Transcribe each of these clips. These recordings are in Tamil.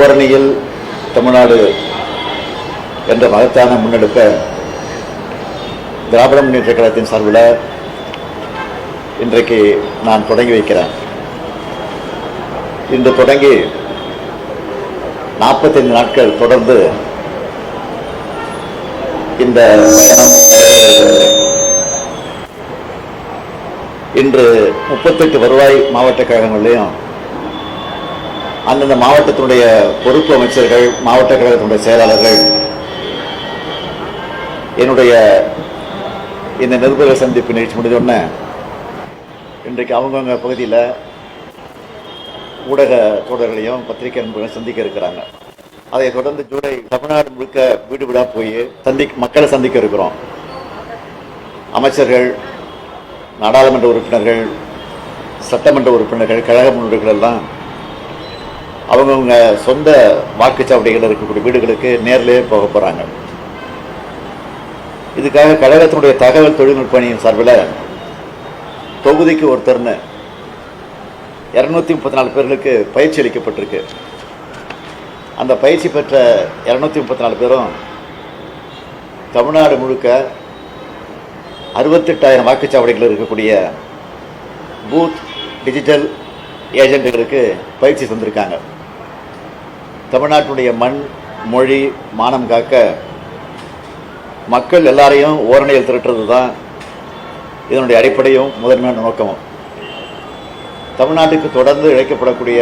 ஓரணியில் தமிழ்நாடு என்ற மகத்தான முன்னெடுப்பை திராவிட முன்னேற்ற கழகத்தின் சார்பில் இன்றைக்கு நான் தொடங்கி வைக்கிறேன். இன்று தொடங்கி நாற்பத்தைந்து நாட்கள் தொடர்ந்து இந்த பயணம் இன்று முப்பத்தெட்டு வருவாய் மாவட்ட கழகங்களையும் அந்தந்த மாவட்டத்தினுடைய பொறுப்பு அமைச்சர்கள் மாவட்ட கழகத்தினுடைய செயலாளர்கள் என்னுடைய இந்த நிருபர சந்திப்பு நிகழ்ச்சி முடிஞ்சோடனே இன்றைக்கு அவங்கவுங்க பகுதியில் ஊடக தோழர்களையும் பத்திரிகை நண்பர்களையும் சந்திக்க இருக்கிறாங்க. அதை தொடர்ந்து ஜூலை தமிழ்நாடு முழுக்க வீடு வீடாக போய் சந்தி மக்களை சந்திக்க இருக்கிறோம். அமைச்சர்கள் நாடாளுமன்ற உறுப்பினர்கள் சட்டமன்ற உறுப்பினர்கள் கழக முன்னோர்கள் எல்லாம் அவங்கவுங்க சொந்த வாக்குச்சாவடிகள் இருக்கக்கூடிய வீடுகளுக்கு நேரிலேயே போக போகிறாங்க இதுக்காக கழகத்தினுடைய தகவல் தொழில்நுட்ப அணியின் சார்பில் தொகுதிக்கு ஒருத்தர்னு இரநூத்தி முப்பத்தி நாலு பேர்களுக்கு பயிற்சி அளிக்கப்பட்டிருக்கு. அந்த பயிற்சி பெற்ற இரநூத்தி முப்பத்தி நாலு பேரும் தமிழ்நாடு முழுக்க அறுபத்தெட்டாயிரம் வாக்குச்சாவடிகள் இருக்கக்கூடிய பூத் டிஜிட்டல் ஏஜென்ட்டுகளுக்கு பயிற்சி தந்திருக்காங்க. தமிழ்நாட்டுடைய மண் மொழி மானம் காக்க மக்கள் எல்லாரையும் ஓரணையில் திரட்டுறது தான் இதனுடைய அடிப்படையும் முதன்மையான நோக்கமும். தமிழ்நாட்டுக்கு தொடர்ந்து இழைக்கப்படக்கூடிய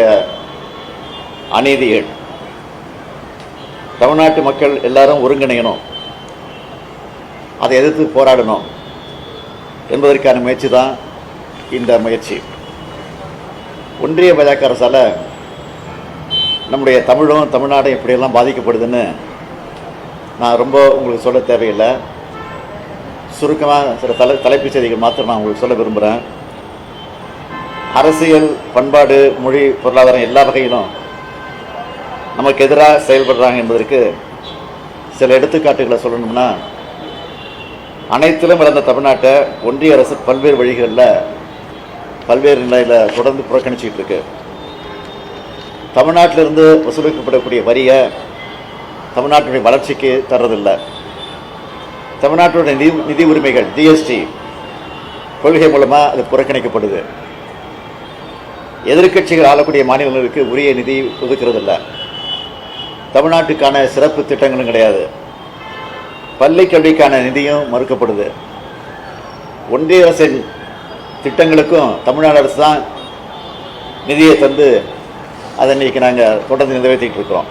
அநீதிகள். தமிழ்நாட்டு மக்கள் எல்லாரும் ஒருங்கிணையணும். அதை எதிர்த்து போராடணும் என்பதற்கான முயற்சி தான் இந்த முயற்சி. ஒன்றிய பாஜக அரசால் நம்முடைய தமிழும் தமிழ்நாடும் எப்படியெல்லாம் பாதிக்கப்படுதுன்னு நான் ரொம்ப உங்களுக்கு சொல்ல தேவையில்லை. சுருக்கமாக சில தலை தலைப்புச் செய்திகள் மாத்திரம் நான் உங்களுக்கு சொல்ல விரும்புகிறேன் அரசியல் பண்பாடு மொழி பொருளாதாரம் எல்லா வகையிலும் நமக்கு எதிராக செயல்படுறாங்க என்பதற்கு சில எடுத்துக்காட்டுகளை சொல்லணும்னா அனைத்திலும் இழந்த தமிழ்நாட்டை ஒன்றிய அரசு பல்வேறு வழிகளில் பல்வேறு நிலையில் தொடர்ந்து புறக்கணிச்சிட்டு இருக்கு. தமிழ்நாட்டிலிருந்து வசூலிக்கப்படக்கூடிய வரியை தமிழ்நாட்டுடைய வளர்ச்சிக்கு தர்றதில்லை. தமிழ்நாட்டுடைய நிதி நிதி உரிமைகள் ஜிஎஸ்டி கொள்கை மூலமாக அது புறக்கணிக்கப்படுது. எதிர்க்கட்சிகள் ஆளக்கூடிய மாநிலங்களுக்கு உரிய நிதி ஒதுக்கிறதில்ல. தமிழ்நாட்டுக்கான சிறப்பு திட்டங்களும் கிடையாது. பள்ளி கல்விக்கான நிதியும் மறுக்கப்படுது. ஒன்றிய அரசின் திட்டங்களுக்கும் தமிழ்நாடு அரசு தான் நிதியை தந்து அதை இன்னைக்கு நாங்கள் தொடர்ந்து நிறைவேற்றிட்டு இருக்கிறோம்.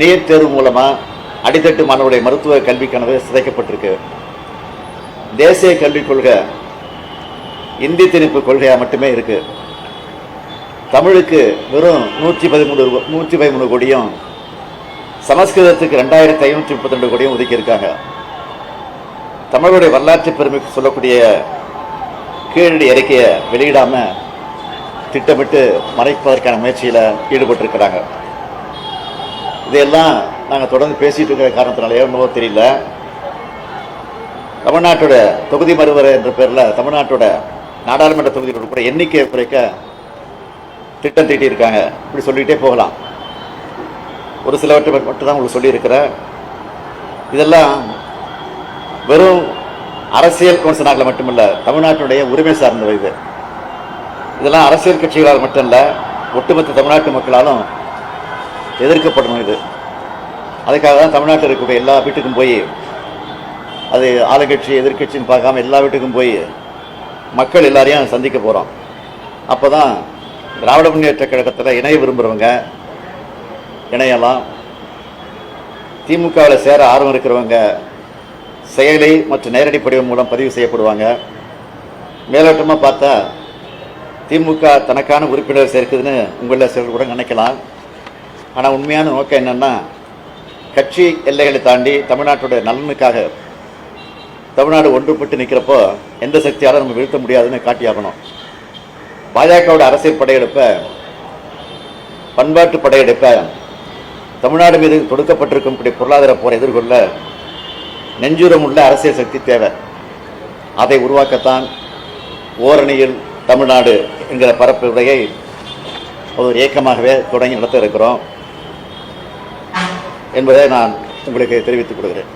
நீட் தேர்வு மூலமாக அடித்தட்டு மாணவருடைய மருத்துவ கல்வி கனவு சிதைக்கப்பட்டிருக்கு. தேசிய கல்விக் கொள்கை இந்தி திணிப்பு கொள்கையாக மட்டுமே இருக்கு. தமிழுக்கு வெறும் நூற்றி பதிமூணு நூற்றி பதிமூணு கோடியும் சமஸ்கிருதத்துக்கு ரெண்டாயிரத்தி ஐநூற்றி முப்பத்தி ரெண்டு கோடியும் ஒதுக்கியிருக்காங்க. தமிழுடைய வரலாற்று பெருமைக்கு சொல்லக்கூடிய கீழடி அறிக்கையை வெளியிடாமல் திட்டமிட்டு மறைப்பதற்கான முயற்சியில் ஈடுபட்டிருக்கிறாங்க. இதையெல்லாம் நாங்கள் தொடர்ந்து பேசிகிட்டு இருக்கிற காரணத்தினாலேயோ என்னவோ தெரியல. தமிழ்நாட்டோட தொகுதி மறுவரை என்ற பேரில் தமிழ்நாட்டோட நாடாளுமன்ற தொகுதிகளோட கூட எண்ணிக்கையை குறைக்க திட்டம் தீட்டியிருக்காங்க. இப்படி சொல்லிகிட்டே போகலாம். ஒரு சிலவற்றை மட்டும் தான் உங்களுக்கு சொல்லியிருக்கிறேன். இதெல்லாம் வெறும் அரசியல் விமர்சனங்களை மட்டுமல்ல தமிழ்நாட்டினுடைய உரிமை சார்ந்தவை இது. இதெல்லாம் அரசியல் கட்சிகளால் மட்டும் இல்லை ஒட்டுமொத்த தமிழ்நாட்டு மக்களாலும் எதிர்க்கப்படணும் இது. அதுக்காக தான் தமிழ்நாட்டில் இருக்கக்கூடிய எல்லா வீட்டுக்கும் போய் அது ஆளுங்கட்சி எதிர்கட்சின்னு பார்க்காம எல்லா வீட்டுக்கும் போய் மக்கள் எல்லாரையும் சந்திக்க போகிறோம் அப்போ தான் திராவிட முன்னேற்ற கழகத்தில் இணைய விரும்புகிறவங்க இணையலாம் திமுகவில் சேர ஆர்வம் இருக்கிறவங்க செயலி மற்றும் நேரடி படிவம் மூலம் பதிவு செய்யப்படுவாங்க. மேலோட்டமாக பார்த்தா திமுக தனக்கான உறுப்பினர் சேர்க்குதுன்னு உங்களில் சிலர் கூட நினைக்கலாம். ஆனால் உண்மையான நோக்கம் என்னென்னா கட்சி எல்லைகளை தாண்டி தமிழ்நாட்டோட நலனுக்காக தமிழ்நாடு ஒன்றுபட்டு நிற்கிறப்போ எந்த சக்தியாலும் நம்ம வீழ்த்த முடியாதுன்னு காட்டியாகணும். பாஜகவோட அரசியல் படையெடுப்பை பண்பாட்டு படையெடுப்பை தமிழ்நாடு மீது தொடுக்கப்பட்டிருக்கும் இப்படி பொருளாதார போரை எதிர்கொள்ள நெஞ்சுரம் உள்ள அரசியல் சக்தி தேவை. அதை உருவாக்கத்தான் ஓரணியில் தமிழ்நாடு என்கிற பரப்பு உரையை ஒரு இயக்கமாகவே தொடங்கி நடத்த இருக்கிறோம் என்பதை நான் உங்களுக்கு தெரிவித்துக் கொள்கிறேன்.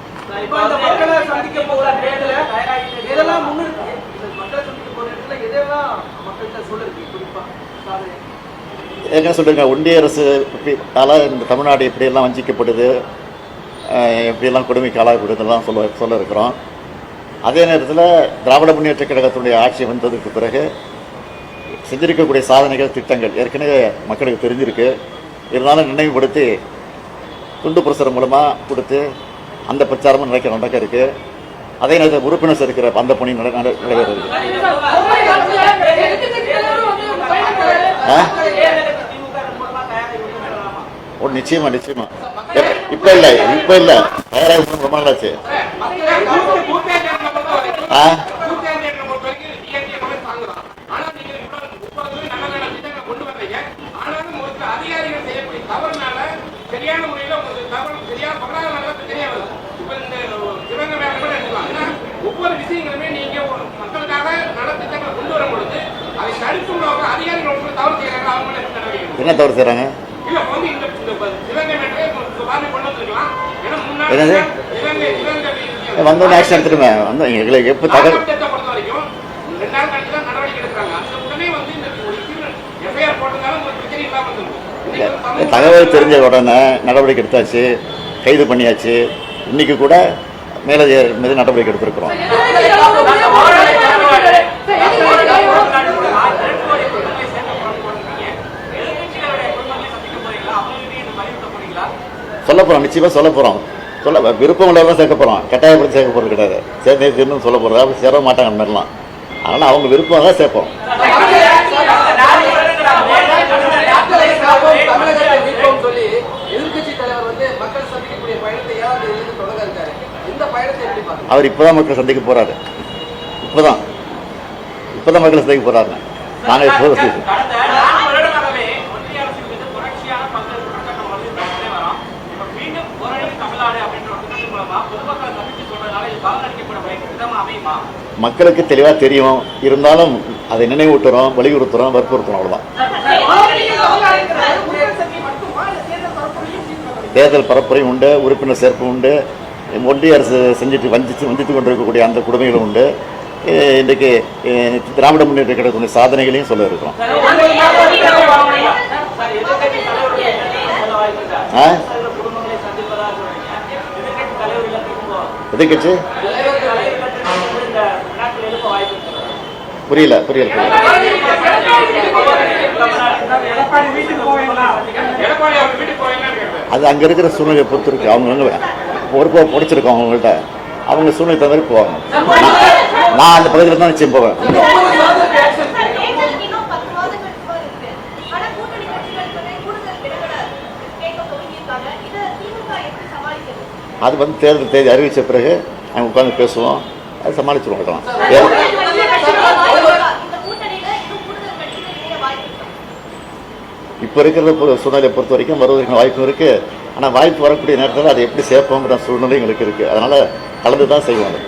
என்ன சொல்லுங்க ஒன்றிய அரசு இப்படியால இந்த தமிழ்நாடு எப்படியெல்லாம் வஞ்சிக்கப்படுது எப்படியெல்லாம் கொடுமைக்கு ஆளாகப்படுதெல்லாம் சொல்ல சொல்ல இருக்கிறோம் அதே நேரத்தில் திராவிட முன்னேற்ற கழகத்தினுடைய ஆட்சி வந்ததுக்கு பிறகு செஞ்சிருக்கக்கூடிய சாதனைகள் திட்டங்கள் ஏற்கனவே மக்களுக்கு தெரிஞ்சிருக்கு. இருந்தாலும் நினைவுபடுத்தி துண்டு பிரசுரம் மூலமாக கொடுத்து அந்த பிரச்சாரமும் நடக்க நடக்க இருக்கு. அதே நேரத்தில் உறுப்பினர் இருக்கிற அந்த பணி நட நட- ஓ நிச்சயமா நிச்சயமா. இப்ப இல்ல இப்ப இல்ல. தயாராக ரொம்ப நாளாச்சு ஆ? சரியான தவறு செய்யறாங்க என்னது? வந்தோடனே ஆக்ஷன் எடுத்துருமே. வந்து எங்களுக்கு எப்போ தகவல் தகவல் தெரிஞ்ச உடனே நடவடிக்கை எடுத்தாச்சு கைது பண்ணியாச்சு. இன்னைக்கு கூட மேலே மீது நடவடிக்கை எடுத்திருக்கிறோம். சொல்ல போகிறோம் நிச்சயமாக சொல்ல போகிறோம் சொல்ல விருப்பம் உள்ளவங்க சேர்க்க போகிறோம் கட்டாயப்படுத்தி சேர்க்க போகிறது கிடையாது. சேர்ந்து சேர்ந்து சொல்ல போகிறது அப்படி சேர மாட்டாங்க அந்த மாதிரிலாம். அதனால் அவங்க விருப்பம் தான் சேர்ப்போம். அவர் மீட்போம் மக்கள் அவர் மக்களை சந்திக்க போறாரு. இப்போதான். இப்போதான் மக்களை சந்திக்க போறாருங்க. நாங்கள் இப்போ கடந்த நான்கு வருடமாகவே ஒன்றிய அரசின் மீது தொடர்ச்சியான பல்வேறு குற்றச்சாட்டு வந்து பேசிட்டே வரோம். இப்ப மீண்டும் ஓரளவு தமிழ்நாடு அப்படின்ற ஒரு திட்டத்தின் மூலமா பொதுமக்களை சந்திச்சு சொல்றதுனால இது பலனளிக்கப்பட வாய்ப்பு விதமா அமையுமா மக்களுக்கு தெளிவாக தெரியும். இருந்தாலும் அதை நினைவூட்டுறோம் வலியுறுத்துறோம் வற்புறுத்துறோம் அவ்வளோதான் தேர்தல் பரப்புரையும் உண்டு உறுப்பினர் சேர்ப்பு உண்டு. ஒன்றிய அரசு செஞ்சுட்டு வஞ்சித்து வஞ்சித்து கொண்டிருக்கக்கூடிய அந்த கொடுமைகளும் உண்டு. இன்றைக்கு திராவிட முன்னேற்ற கழகத்தினுடைய சாதனைகளையும் சொல்ல இருக்கிறோம். எதிர்கட்சி போவீங்களான்னு கேட்பேன் அது அங்கே இருக்கிற சூழ்நிலையை பொறுத்து இருக்கு. அவங்க வந்து பொறுப்பாக பிடிச்சிருக்கோம் அவங்கள்ட்ட. அவங்க சூழ்நிலை மாதிரி போவாங்க. நான் அந்த பகுதியில் தான் நிச்சயம் போவேன்? அது வந்து தேர்தல் தேதி அறிவித்த பிறகு அவங்க உட்காந்து பேசுவோம். அது சமாளிச்சிருவோம் அதெல்லாம் ஏ- இந்த கூட்டணியில இன்னும் கூடுதல் கட்சிகள் இணைய வாய்ப்பு இருக்கா? இப்போ இருக்கிற சூழ்நிலையை பொறுத்த வரைக்கும் வருவதற்கு வாய்ப்பு இருக்குது ஆனால் வாய்ப்பு வரக்கூடிய நேரத்தில் அதை எப்படி சேர்ப்போங்கிற சூழ்நிலை எங்களுக்கு இருக்குது அதனால் கலந்து தான் திட்டங்கள்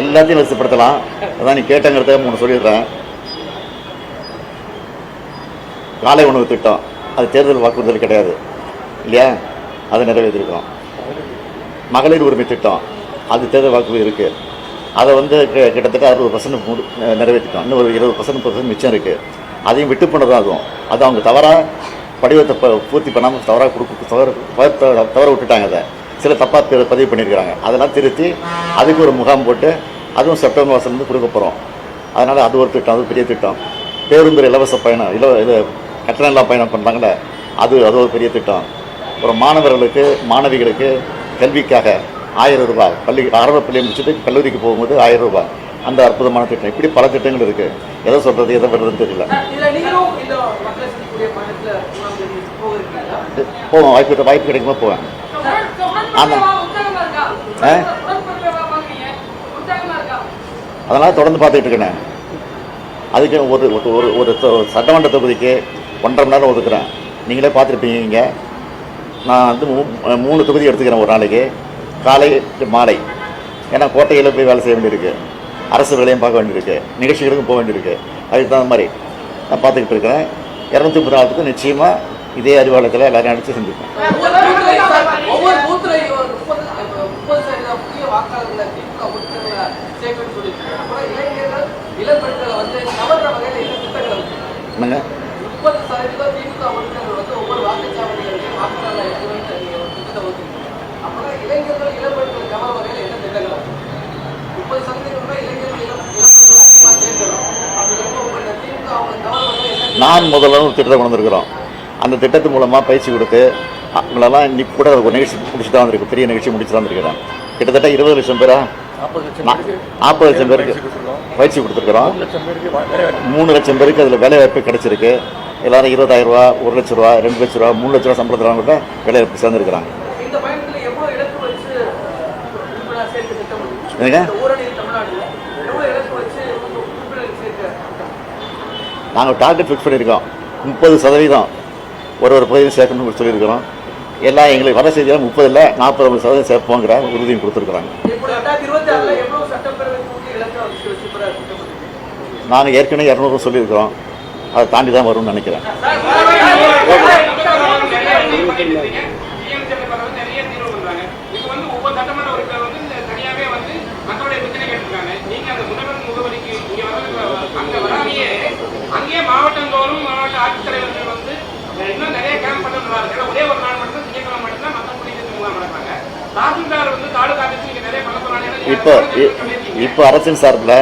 எல்லாத்தையும் வரிசைப்படுத்தலாம். அதான் நீ கேட்டங்கிறத மூணு சொல்லிடுறேன். காலை உணவு திட்டம். அது தேர்தல் வாக்குறுதல் கிடையாது. இல்லையா? அதை நிறைவேற்றிருக்கோம். மகளிர் உரிமை திட்டம். அது தேர்தல் வாக்குறுதி இருக்குது அதை வந்து கிட்டத்தட்ட அறுபது பர்சன்ட் முடி நிறைவேற்றிட்டோம். இன்னும் ஒரு இருபது பர்சன்ட் பர்சன்ட் மிச்சம் இருக்குது அதையும் விட்டு போனதும் அதுவும் அது அவங்க தவறாக படிவத்தை ப பூர்த்தி பண்ணாமல் தவறாக கொடுக்க தவறு தவற விட்டுட்டாங்க அதை. சில தப்பாக பதிவு பண்ணியிருக்கிறாங்க. அதெல்லாம் திருத்தி அதுக்கு ஒரு முகாம் போட்டு அதுவும் செப்டம்பர் மாதத்துலேருந்து கொடுக்க போகிறோம் அதனால் அது ஒரு திட்டம் அது பெரிய திட்டம். பேருந்து இலவச பயணம் இலவ இது கட்டணம் பயணம் பண்ணுறாங்களே அது அது ஒரு பெரிய திட்டம். அப்புறம் மாணவர்களுக்கு மாணவிகளுக்கு கல்விக்காக ஆயிரம் ரூபாய். பள்ளி ஆரம்ப பள்ளியை முடிச்சுட்டு கல்லூரிக்கு போகும்போது ஆயிரம் ரூபாய். அந்த அற்புதமான திட்டம். இப்படி பல திட்டங்கள் இருக்குது எதை சொல்கிறது எதை விடுறதுன்னு தெரியல. போவேன் வாய்ப்பு வாய்ப்பு கிடைக்கும்போது போவேன். ஆமா. ஆ? அதனால் தொடர்ந்து பார்த்துக்கிட்டு இருக்கேன். அதுக்கு ஒரு ஒரு- ஒரு சட்டமன்ற தொகுதிக்கு ஒன்றரை மணி நேரம் ஒதுக்குறேன். நீங்களே பார்த்துருப்பீங்க நான் வந்து மூணு தொகுதி எடுத்துக்கிறேன் ஒரு நாளைக்கு. காலை மாலை. ஏன்னா கோட்டையில் போய் வேலை செய்ய வேண்டியிருக்கு. அரசு வேலையும் பார்க்க வேண்டியிருக்கு. நிகழ்ச்சிகளுக்கும் போக வேண்டியிருக்கு. அதுக்கு தகுந்த மாதிரி நான் பார்த்துக்கிட்டு இருக்கிறேன். இரநூத்தி முப்பது நாளுக்கு நிச்சயமாக இதே அறிவாலயத்தில் எல்லாரையும் அடித்து செஞ்சுருக்கேன் ஒவ்வொரு பூத்துலையும் சார், ஒவ்வொரு பூத்துலையும் ஒரு முப்பது அஹ், முப்பது சதவீதம் புதிய வாக்காளர்களை திமுக உறுப்பினர்களை சேர்க்கணும்னு சொல்லியிருக்காங்க அப்புறம் இளைஞர்கள் இளம் பெண்களை வந்து கவர்ற வகையில் என்ன திட்டங்கள் இருக்கு என்னங்க முப்பது சதவீதம் திமுக உறுப்பினர்கள் வந்து ஒவ்வொரு வாக்குச்சாவடிகளுக்கும் வாக்காளர்களை இறங்குவேன்னு நீங்க ஒரு திட்டத்தை ஒதுக்கிருக்கீங்க அப்புறம் இளைஞர்கள் இளம் பெண்களை கவர வகையில் என்ன திட்டங்கள் இருக்கு முப்பது சதவீதம் கூட இளைஞர்கள் இளம் இளம் பெண்களை அதிகமாக சேர்க்கணும் அப்படிங்கிறப்ப உங்களோட திமுக அவங்க கவர வகையில் என்ன நான் முதல்ல ஒரு திட்டத்தை கொண்டு வந்திருக்கிறோம். அந்த திட்டத்து மூலமாக பயிற்சி கொடுத்து அவங்களெல்லாம் இன்னைக்கு கூட ஒரு நிகழ்ச்சி முடிச்சு தான் வந்திருக்கு. பெரிய நிகழ்ச்சி முடிச்சு தான் வந்திருக்கிறேன். கிட்டத்தட்ட இருபது லட்சம் பேரா? நாற்பது லட்சம் பேருக்கு பயிற்சி கொடுத்துருக்குறோம். மூணு லட்சம் பேருக்கு அதில் வேலை வாய்ப்பு. கிடைச்சிருக்கு. எல்லாரும் இருபதாயிரம் ரூபா ஒரு லட்ச ரூபா ரெண்டு லட்ச ரூபா மூணு லட்ச ரூபா சம்பளத்தில் கூட வேலை வாய்ப்பு சேர்ந்துருக்குறாங்க. இந்த பயணத்தில் எவ்வளவு இலக்கு வச்சு உறுப்பினர் சேர்க்க திட்டம் இருக்கு? என்னங்க இந்த ஊரணி தமிழ்நாடுல எவ்வளவு இலக்கு வச்சு உறுப்பினர் சேர்க்க திட்டம்? நாங்கள் டார்கெட் ஃபிக்ஸ் பண்ணியிருக்கோம் முப்பது சதவீதம் ஒரு ஒரு பகுதியும் சேர்க்கணும்னு சொல்லியிருக்கிறோம் எல்லாம் எங்களுக்கு வர செய்தியில் முப்பதில் நாற்பது சதவீதம் சேர்ப்போங்கிற உறுதியும் கொடுத்துருக்குறாங்க? நாங்கள் ஏற்கனவே இரநூறு சொல்லியிருக்கிறோம் அதை தாண்டி தான் வரும்னு நினைக்கிறேன் நிறைய தீர்வு பண்றாங்க இப்போ வந்து ஒவ்வொரு சட்டமன்ற உறுப்பினர் வந்து இந்த தனியாவே வந்து மக்களுடைய பிரச்சனை கேட்டிருக்காங்க நீங்க அந்த முதல்வர் முகவரிக்கு இங்க வர அங்க வராமையே அங்கேயே மாவட்டந்தோறும் மாவட்ட ஆட்சித்தலைவர்கள் வந்து இன்னும் நிறைய கேம்ப் ஏன்னா ஒரே ஒரு நாள் மட்டும் திங்கட்கிழமை மட்டும்தான் மக்கள் குடிநீர் முகாம் நடப்பாங்க. தாசில்தார் வந்து தாலுகா ஆஃபீஸ் நீங்க நிறைய பண்ண சொன்னாங்க இப்போ இப்போ அரசின் சார்பில்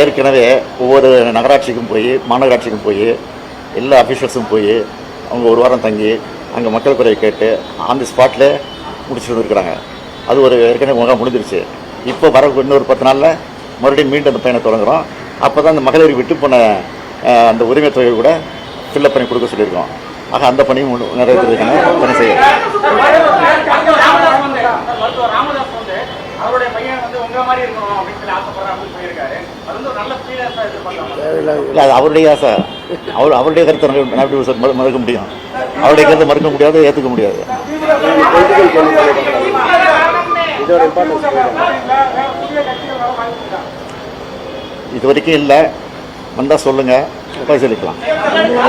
ஏற்கனவே ஒவ்வொரு நகராட்சிக்கும் போய் மாநகராட்சிக்கும் போய் எல்லா அஃபீஷியல்ஸும் போய் அவங்க ஒரு வாரம் தங்கி அங்கே மக்கள் குறையை கேட்டு ஆன் தி ஸ்பாட்டில் முடிச்சுட்டு வந்துருக்குறாங்க. அது ஒரு ஏற்கனவே முகாம் முடிஞ்சிருச்சு. இப்போ வர இன்னொரு பத்து நாளில் மறுபடியும் மீண்டும் அந்த பயணம் தொடங்குறோம். அப்போ தான் அந்த மகளிர் விட்டு போன அந்த உரிமை தொகை கூட ஃபில்லப் பண்ணி கொடுக்க சொல்லியிருக்கோம். ஆக அந்த பணியும் நிறைவேற்றுறதுக்கான பணி செய்யும் ராமதாஸ் வந்து மருத்துவர் ராமதாஸ் வந்து அவருடைய பையன் வந்து உங்க மாதிரி இருக்கணும் அப்படின்னு சொல்லி ஆசைப்படுறேன் அப்படின்னு சொல்லியிருக்காரு அது வந்து ஒரு நல்ல ஸ்பீடா எதிர்பார்க்கலாம் இல்லை அது அவருடைய ஆசை அவர் அவருடைய கருத்தை மறுக்க முடியும் அவருடைய கருத்தை மறுக்க முடியாது ஏற்றுக்க முடியாது இது வரைக்கும் இல்லை வந்தால் சொல்லுங்கள் பரிசீலிக்கலாம்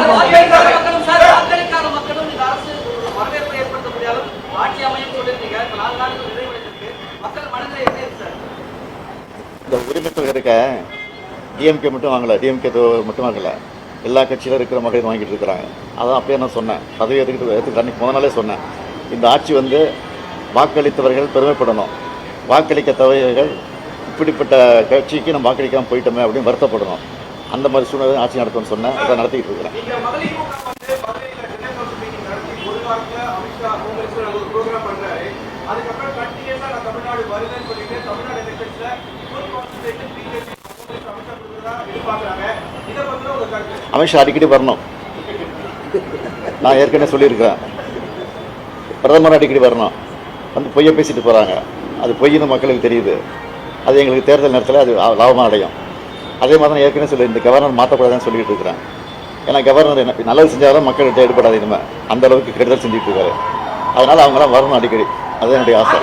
வாக்களிக்காத மக்களும் சார், வாக்களிக்காத மக்களும் இந்த அரசு ஒரு வரவேற்பை ஏற்படுத்த முடியாது ஆட்சி அமையும் சொல்லியிருக்கீங்க இப்ப நாலு நாட்கள் நிறைவடைந்திருக்கு மக்கள் மனதில் எப்படி இருக்கு சார் இந்த உரிமை தொகை இருக்க டிஎம்கே மட்டும் வாங்கலை டிஎம்கே மட்டும் வாங்கலை. எல்லா கட்சியிலும் இருக்கிற மகளிர் வாங்கிட்டு இருக்கிறாங்க. அதான் அப்பயே நான் சொன்னேன். பதவி எடுத்துக்கிட்டு எடுத்துக்கிட்டு அன்னைக்கு முத நாளே சொன்னேன். இந்த ஆட்சி வந்து வாக்களித்தவர்கள் பெருமைப்படணும். வாக்களிக்க தவறுகள் இப்படிப்பட்ட கட்சிக்கு நம்ம வாக்களிக்காமல் போயிட்டோமே அப்படின்னு வருத்தப்படணும். அந்த மாதிரி சூழ்நிலை ஆட்சி நடத்தணும்னு சொன்னேன். அதை நடத்திக்கிட்டு இருக்கிறேன் நீங்க மகளிர் முகாம் வந்து மதுரையில தினகரன் மீட்டிங் நடத்தி ஒரு வாரத்துல அமித்ஷா ஹோம் மினிஸ்டர் அங்க ஒரு ப்ரோக்ராம் பண்றாரு அதுக்கப்புறம் கண்டினியூஸா நான் தமிழ்நாடு வருவேன்னு சொல்லிட்டு தமிழ்நாடு எலெக்ஷன்ஸ்ல ஃபுல் கான்சன்ட்ரேஷன் பிஜேபி அமித்ஷா கொடுக்குறதா எதிர்பார்க்கறாங்க இதை பத்தி உங்க கருத்து அமித்ஷா அடிக்கடி வரணும். நான் ஏற்கனவே சொல்லியிருக்கிறேன். பிரதமர் அடிக்கடி வரணும். வந்து பொய்யை பேசிட்டு போகிறாங்க அது பொய்னு மக்களுக்கு தெரியுது. அது எங்களுக்கு தேர்தல் நேரத்தில் அது லாபமாக அடையும். அதே மாதிரி தான் ஏற்கனவே சொல்லி இந்த கவர்னர் மாற்றக்கூடாதுன்னு சொல்லிட்டு இருக்கிறேன். ஏன்னா கவர்னர் என்ன நல்லது செஞ்சாலும் மக்கள்கிட்ட ஈடுபடாது இனிமேல் அந்த அளவுக்கு கெடுதல் செஞ்சுட்டு இருக்காரு. அதனால் அவங்களாம் வரணும் அடிக்கடி. அது என்னுடைய ஆசை.